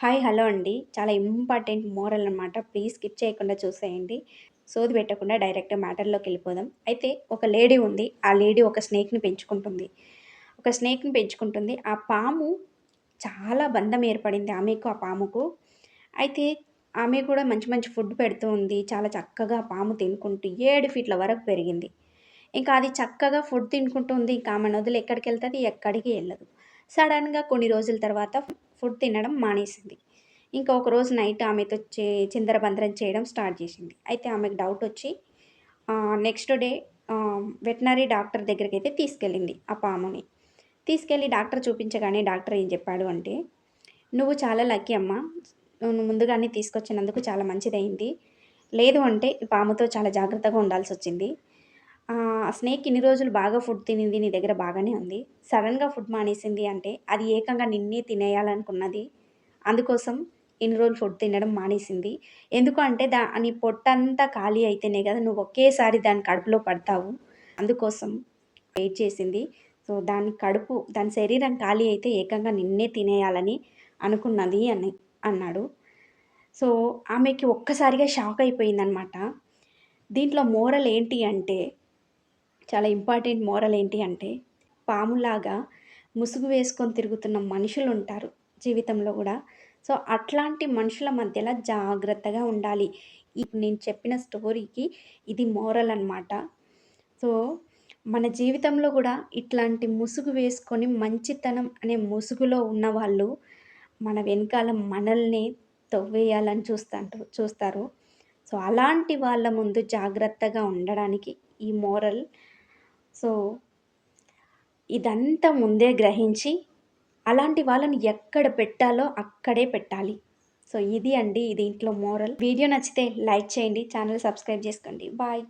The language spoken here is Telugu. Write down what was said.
హాయ్ హలో అండి. చాలా ఇంపార్టెంట్ మోరల్ అనమాట ప్లీజ్ స్కిప్ చేయకుండా చూసేయండి. సోది పెట్టకుండా డైరెక్ట్ మ్యాటర్లోకి వెళ్ళిపోదాం. అయితే ఒక లేడీ ఉంది. ఆ లేడీ ఒక స్నేక్ని పెంచుకుంటుంది. ఒక స్నేక్ని పెంచుకుంటుంది. ఆ పాము చాలా బంధం ఏర్పడింది ఆమెకు ఆ పాముకు. అయితే ఆమె కూడా మంచి మంచి ఫుడ్ పెడుతూ ఉంది. చాలా చక్కగా పాము తినుకుంటూ ఏడు ఫీట్ల వరకు పెరిగింది. ఇంకా అది చక్కగా ఫుడ్ తినుకుంటుంది ఇంకా ఆమె నదులు ఎక్కడికి వెళ్తుంది? ఎక్కడికి వెళ్ళదు. సడన్గా కొన్ని రోజుల తర్వాత ఫుడ్ తినడం మానేసింది. ఇంకా ఒక రోజు నైట్ ఆమెతో చే చిందరబందరం చేయడం స్టార్ట్ చేసింది. అయితే ఆమెకు డౌట్ వచ్చి నెక్స్ట్ డే వెటనరీ డాక్టర్ దగ్గరికి అయితే తీసుకెళ్ళింది ఆ పాముని. తీసుకెళ్ళి డాక్టర్ చూపించగానే డాక్టర్ ఏం చెప్పాడు అంటే నువ్వు చాలా లక్కీ అమ్మ. నువ్వు ముందుగానే తీసుకొచ్చినందుకు చాలా మంచిదైంది లేదు అంటే ఈ పాముతో చాలా జాగ్రత్తగా ఉండాల్సి వచ్చింది స్నేక్ ఇన్ని రోజులు బాగా ఫుడ్ తినింది నీ దగ్గర బాగానే ఉంది. సడన్గా ఫుడ్ మానేసింది అంటే అది ఏకంగా నిన్నే తినేయాలనుకున్నది. అందుకోసం ఇన్ని రోజులు ఫుడ్ తినడం మానేసింది. ఎందుకు అంటే దాని పొట్టంతా ఖాళీ అయితేనే కదా నువ్వు ఒకేసారి దాని కడుపులో పడతావు. అందుకోసం వెయిట్ చేసింది. సో దాని కడుపు దాని శరీరం ఖాళీ అయితే ఏకంగా నిన్నే తినేయాలని అనుకున్నది అని అన్నాడు. సో ఆమెకి ఒక్కసారిగా షాక్ అయిపోయిందనమాట దీంట్లో మోరల్ ఏంటి అంటే చాలా ఇంపార్టెంట్ మోరల్ ఏంటి అంటే పాములాగా ముసుగు వేసుకొని తిరుగుతున్న మనుషులు ఉంటారు జీవితంలో కూడా. సో అట్లాంటి మనుషుల మధ్యలో జాగ్రత్తగా ఉండాలి. ఇప్పుడు నేను చెప్పిన స్టోరీకి ఇది మోరల్ అనమాట సో మన జీవితంలో కూడా ఇట్లాంటి ముసుగు వేసుకొని మంచితనం అనే ముసుగులో ఉన్నవాళ్ళు మన వెనకాల మనల్ని తవ్వేయాలని చూస్తాంటారు చూస్తారు. సో అలాంటి వాళ్ళ ముందు జాగ్రత్తగా ఉండడానికి ఈ మోరల్ సో ఇదంతా ముందే గ్రహించి అలాంటి వాళ్ళని ఎక్కడ పెట్టాలో అక్కడే పెట్టాలి. సో ఇది అండి దీంట్లో మోరల్. వీడియో నచ్చితే లైక్ చేయండి ఛానల్ సబ్స్క్రైబ్ చేసుకోండి. బాయ్.